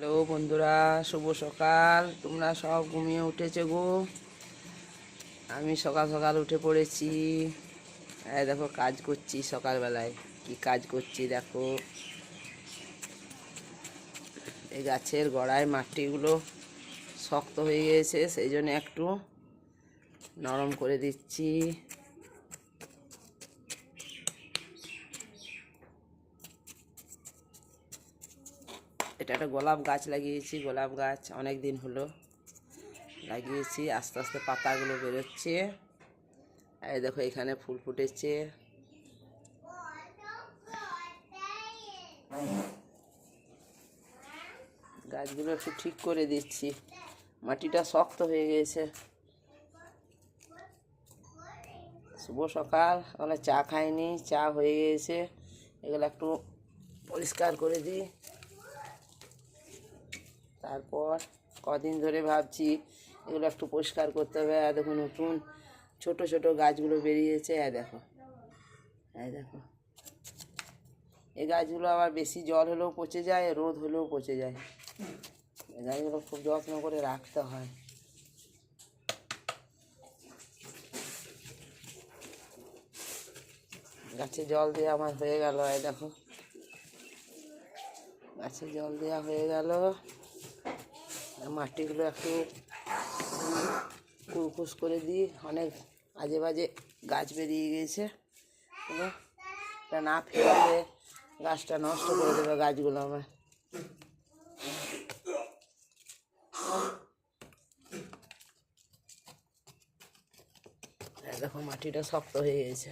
Hello বন্ধুরা, শুভ সকাল। তোমরা সব ঘুমিয়ে উঠেছে গো? আমি সকাল সকাল উঠে পড়েছি। এই দেখো, কাজ করছি সকালবেলায়। কি কাজ করছি দেখো? এই গাছের গোড়ায় মাটিগুলো শক্ত হয়ে গিয়েছে, সেই জন্য একটু নরম করে দিচ্ছি। এটা একটা গোলাপ গাছ লাগিয়েছি, গোলাপ গাছ অনেক দিন হলো। লাগিয়েছি, আস্তে আস্তে পাতাগুলো বেরোচ্ছে। এই দেখো, এখানে ফুল ফুটেছে। গাছগুলো একটু ঠিক করে দিচ্ছি। মাটিটা শক্ত হয়ে গেছে। শুভ সকাল। ওখানে চা খাইনি, চা হয়ে গেছে। এগুলো একটু পরিষ্কার করে দিই। তারপর কদিন ধরে ভাবছি এগুলো একটু পরিষ্কার করতে হবে। আর দেখো নতুন ছোট ছোট গাছগুলো বেরিয়েছে। হ্যাঁ দেখো হ্যাঁ দেখো। এই গাছগুলো আবার বেশি জল হলেও পচে যায়, রোদ হলেও পচে যায়। এই গাছগুলো খুব যত্ন করে রাখতে হয়। গাছে জল দিয়ে আমার হয়ে গেল, এই দেখো। গাছে জল দেওয়া হয়ে গেল। আর মাটিগুলো একটু কুরকুস করে দিই। অনেক আজে বাজে গাছ বেরিয়ে গেছে। এটা না ফেললে গাছটা নষ্ট করে দেবে গাছগুলো আমার দেখো মাটিটা শক্ত হয়ে গেছে।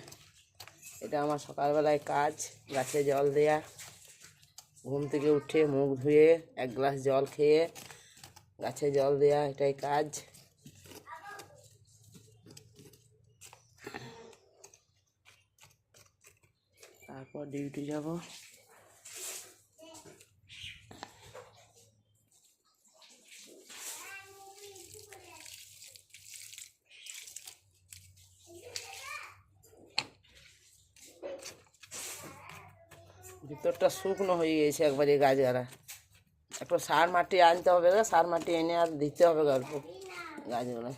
এটা আমার সকালবেলায় কাজ, গাছে জল দেয়া, ঘুম থেকে উঠে মুখ ধুয়ে এক গ্লাস জল খেয়ে গাছে জল দেয়া এটাই কাজ। তারপর ডিউটি যাব। ভিতরটা শুকনো হয়ে গেছে একবারে গাছগাড়া একটু সার মাটি আনতে হবে গো, সার মাটি এনে আর দিতে হবে গল্প। গাছগুলো।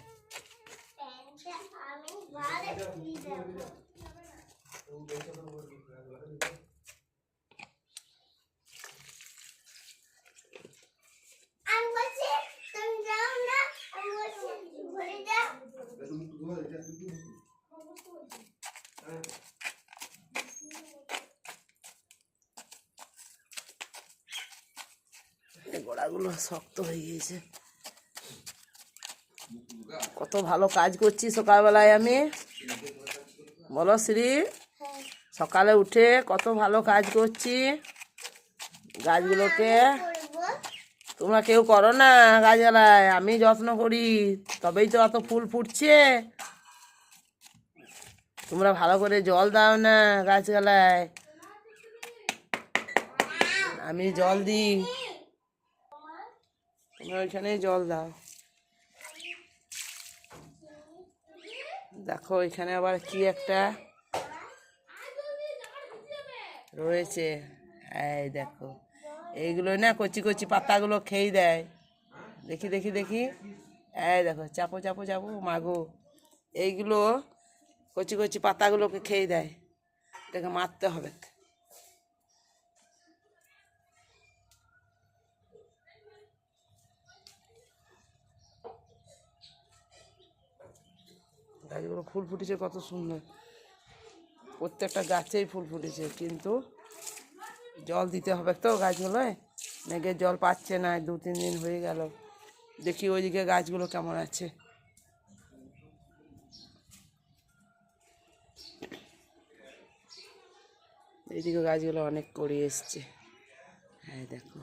আমি বলছি গোড়াগুলো শক্ত হয়ে গিয়েছে। কত ভালো কাজ করছি সকালবেলায় আমি। বলো শ্রী, সকালে উঠে কত ভালো কাজ করছি। গাছগুলোকে তোমরা কেউ করো না গাছগালায়, আমি যত্ন করি, তবেই তো অত ফুল ফুটছে। তোমরা ভালো করে জল দাও না গাছগালায়। আমি জল দিই। তোমরা ওইখানেই জল দাও। দেখো, এখানে আবার কি একটা রয়েছে। এই দেখো, এইগুলো না কচি কচি পাতাগুলো খেয়ে দেয়। দেখি দেখি দেখি। এই দেখো, চাপো চাপো চাপো, মাগো। এইগুলো কচি কচি পাতাগুলোকে খেয়ে দেয়। এটাকে মারতে হবে। গাছগুলো ফুল ফুটেছে কত সুন্দর। প্রত্যেকটা গাছেই ফুল ফুটেছে, কিন্তু জল দিতে হবে তো গাছগুলোয়। মেঘের জল পাচ্ছে না, দু, তিন দিন হয়ে গেল। দেখি ওইদিকে গাছগুলো কেমন আছে। এইদিকে গাছগুলো অনেক করে এসছে। হ্যাঁ দেখো,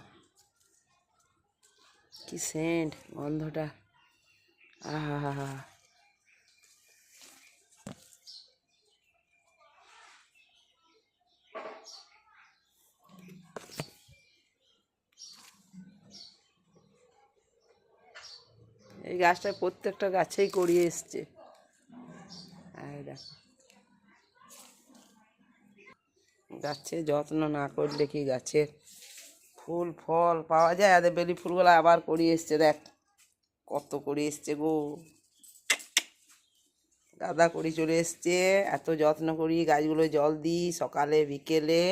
কি সেন্ট গন্ধটা। আহা হা হা। এই গাছটা প্রত্যেকটা গাছেই করিয়ে এসছে। দেখো। গাছের যত্ন না করলে কি গাছের ফুল, ফল পাওয়া যায়? আর বেলি ফুলগুলো আবার করি এসছে, দেখ। কত করি এসছে গো। গাঁদা করি চলে এসছে। এত যত্ন করি, গাছগুলো জল দিই সকালে, বিকেলে।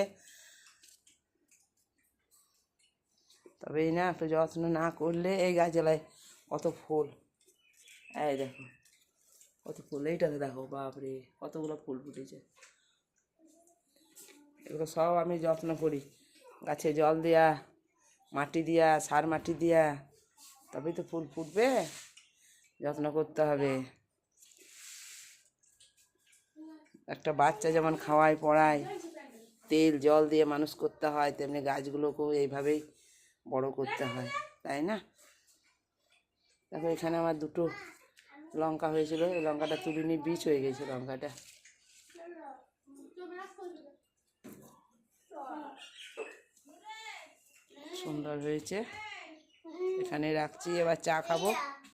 তবেই না, একটু যত্ন না করলে এই গাছগুলায় কত ফুল। এই দেখো, কত ফুল। এইটাতে দেখো, বাপরে, কতগুলো ফুল ফুটেছে। এগুলো সব আমি যত্ন করি। গাছে জল দেয়া, মাটি দিয়া, সার মাটি দিয়া, তবেই তো ফুল ফুটবে। যত্ন করতে হবে। একটা বাচ্চা যেমন খাওয়ায়, পড়ায়, তেল, জল দিয়ে মানুষ করতে হয়, তেমনি গাছগুলোকেও এইভাবেই বড় করতে হয়, তাই না? দেখো, এখানে আমার দুটো লঙ্কা হয়েছিল। এই লঙ্কাটা তুলিনি, বীজ হয়ে গেছে লঙ্কাটা। সুন্দর হয়েছে। এখানে রাখছি, এবার চা খাব।